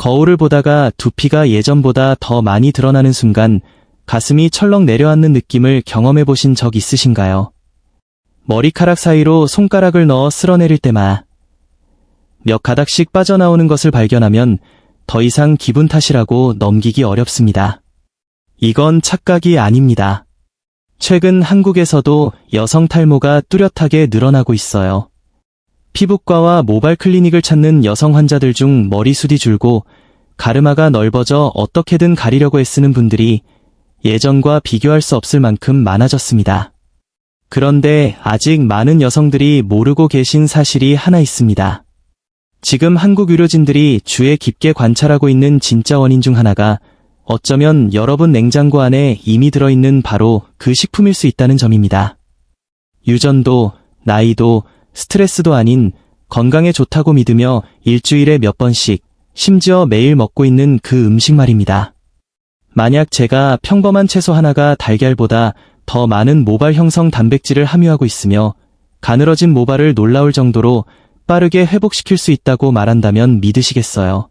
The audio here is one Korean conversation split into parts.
거울을 보다가 두피가 예전보다 더 많이 드러나는 순간 가슴이 철렁 내려앉는 느낌을 경험해 보신 적 있으신가요? 머리카락 사이로 손가락을 넣어 쓸어내릴 때마 몇 가닥씩 빠져나오는 것을 발견하면 더 이상 기분 탓이라고 넘기기 어렵습니다. 이건 착각이 아닙니다. 최근 한국에서도 여성 탈모가 뚜렷하게 늘어나고 있어요. 피부과와 모발 클리닉을 찾는 여성 환자들 중 머리숱이 줄고 가르마가 넓어져 어떻게든 가리려고 애쓰는 분들이 예전과 비교할 수 없을 만큼 많아졌습니다. 그런데 아직 많은 여성들이 모르고 계신 사실이 하나 있습니다. 지금 한국 의료진들이 주에 깊게 관찰하고 있는 진짜 원인 중 하나가 어쩌면 여러분 냉장고 안에 이미 들어있는 바로 그 식품일 수 있다는 점입니다. 유전도, 나이도, 스트레스도 아닌 건강에 좋다고 믿으며 일주일에 몇 번씩, 심지어 매일 먹고 있는 그 음식 말입니다. 만약 제가 평범한 채소 하나가 달걀보다 더 많은 모발 형성 단백질을 함유하고 있으며 가늘어진 모발을 놀라울 정도로 빠르게 회복시킬 수 있다고 말한다면 믿으시겠어요?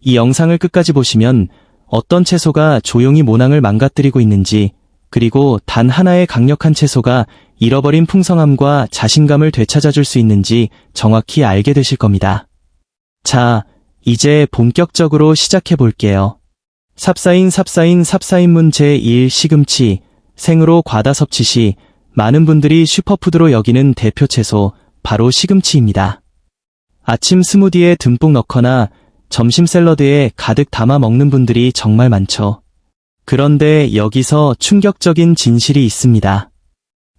이 영상을 끝까지 보시면 어떤 채소가 조용히 모낭을 망가뜨리고 있는지, 그리고 단 하나의 강력한 채소가 잃어버린 풍성함과 자신감을 되찾아줄 수 있는지 정확히 알게 되실 겁니다. 자, 이제 본격적으로 시작해 볼게요. 삽사인 삽사인 삽사인문 제1 시금치, 생으로 과다 섭취 시 많은 분들이 슈퍼푸드로 여기는 대표 채소, 바로 시금치입니다. 아침 스무디에 듬뿍 넣거나 점심 샐러드에 가득 담아 먹는 분들이 정말 많죠. 그런데 여기서 충격적인 진실이 있습니다.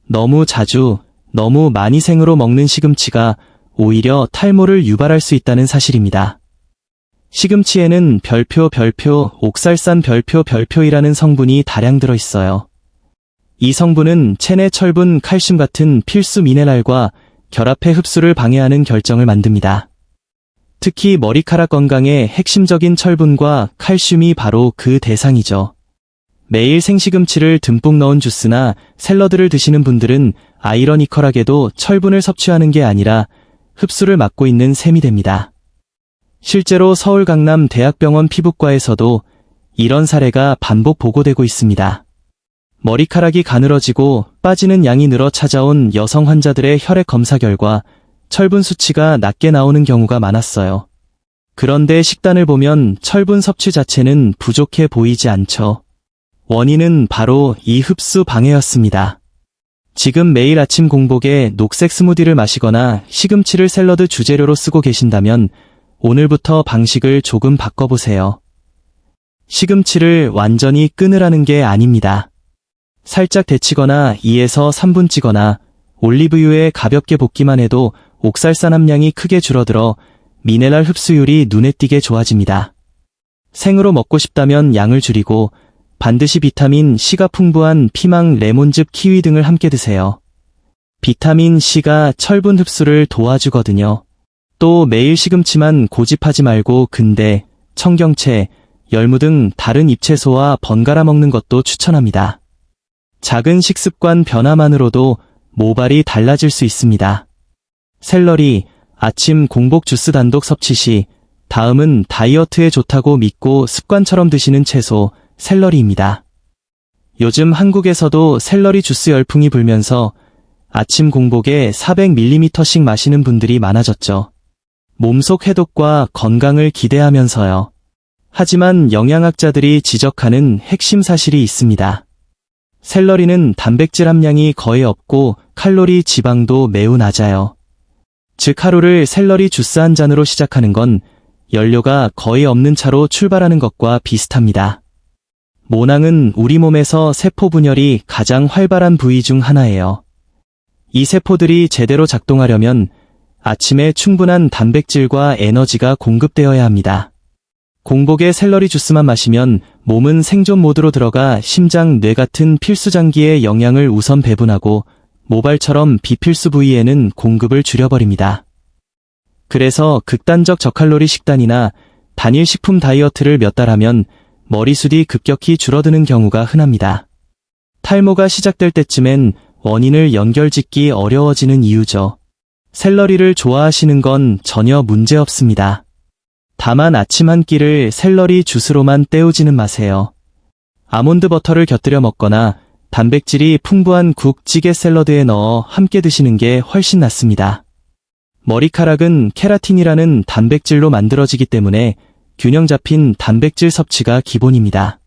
너무 자주, 너무 많이 생으로 먹는 시금치가 오히려 탈모를 유발할 수 있다는 사실입니다. 시금치에는 별표 별표 옥살산 별표 별표이라는 성분이 다량 들어 있어요. 이 성분은 체내 철분, 칼슘 같은 필수 미네랄과 결합해 흡수를 방해하는 결정을 만듭니다. 특히 머리카락 건강의 핵심적인 철분과 칼슘이 바로 그 대상이죠. 매일 생시금치를 듬뿍 넣은 주스나 샐러드를 드시는 분들은 아이러니컬하게도 철분을 섭취하는 게 아니라 흡수를 막고 있는 셈이 됩니다. 실제로 서울 강남 대학병원 피부과에서도 이런 사례가 반복 보고되고 있습니다. 머리카락이 가늘어지고 빠지는 양이 늘어 찾아온 여성 환자들의 혈액 검사 결과 철분 수치가 낮게 나오는 경우가 많았어요. 그런데 식단을 보면 철분 섭취 자체는 부족해 보이지 않죠. 원인은 바로 이 흡수 방해였습니다. 지금 매일 아침 공복에 녹색 스무디를 마시거나 시금치를 샐러드 주재료로 쓰고 계신다면 오늘부터 방식을 조금 바꿔보세요. 시금치를 완전히 끊으라는 게 아닙니다. 살짝 데치거나 2에서 3분 찌거나 올리브유에 가볍게 볶기만 해도 옥살산 함량이 크게 줄어들어 미네랄 흡수율이 눈에 띄게 좋아집니다. 생으로 먹고 싶다면 양을 줄이고 반드시 비타민 C가 풍부한 피망, 레몬즙, 키위 등을 함께 드세요. 비타민 C가 철분 흡수를 도와주거든요. 또 매일 시금치만 고집하지 말고 근대, 청경채, 열무 등 다른 잎채소와 번갈아 먹는 것도 추천합니다. 작은 식습관 변화만으로도 모발이 달라질 수 있습니다. 샐러리, 아침 공복 주스 단독 섭취 시 다음은 다이어트에 좋다고 믿고 습관처럼 드시는 채소, 샐러리입니다. 요즘 한국에서도 샐러리 주스 열풍이 불면서 아침 공복에 400ml씩 마시는 분들이 많아졌죠. 몸속 해독과 건강을 기대하면서요. 하지만 영양학자들이 지적하는 핵심 사실이 있습니다. 샐러리는 단백질 함량이 거의 없고 칼로리 지방도 매우 낮아요. 즉 하루를 샐러리 주스 한 잔으로 시작하는 건 연료가 거의 없는 차로 출발하는 것과 비슷합니다. 모낭은 우리 몸에서 세포 분열이 가장 활발한 부위 중 하나예요. 이 세포들이 제대로 작동하려면 아침에 충분한 단백질과 에너지가 공급되어야 합니다. 공복에 샐러리 주스만 마시면 몸은 생존 모드로 들어가 심장, 뇌 같은 필수 장기에 영양을 우선 배분하고 모발처럼 비필수 부위에는 공급을 줄여버립니다. 그래서 극단적 저칼로리 식단이나 단일 식품 다이어트를 몇 달 하면 머리숱이 급격히 줄어드는 경우가 흔합니다. 탈모가 시작될 때쯤엔 원인을 연결짓기 어려워지는 이유죠. 샐러리를 좋아하시는 건 전혀 문제 없습니다. 다만 아침 한 끼를 샐러리 주스로만 때우지는 마세요. 아몬드 버터를 곁들여 먹거나 단백질이 풍부한 국, 찌개 샐러드에 넣어 함께 드시는 게 훨씬 낫습니다. 머리카락은 케라틴이라는 단백질로 만들어지기 때문에 균형 잡힌 단백질 섭취가 기본입니다.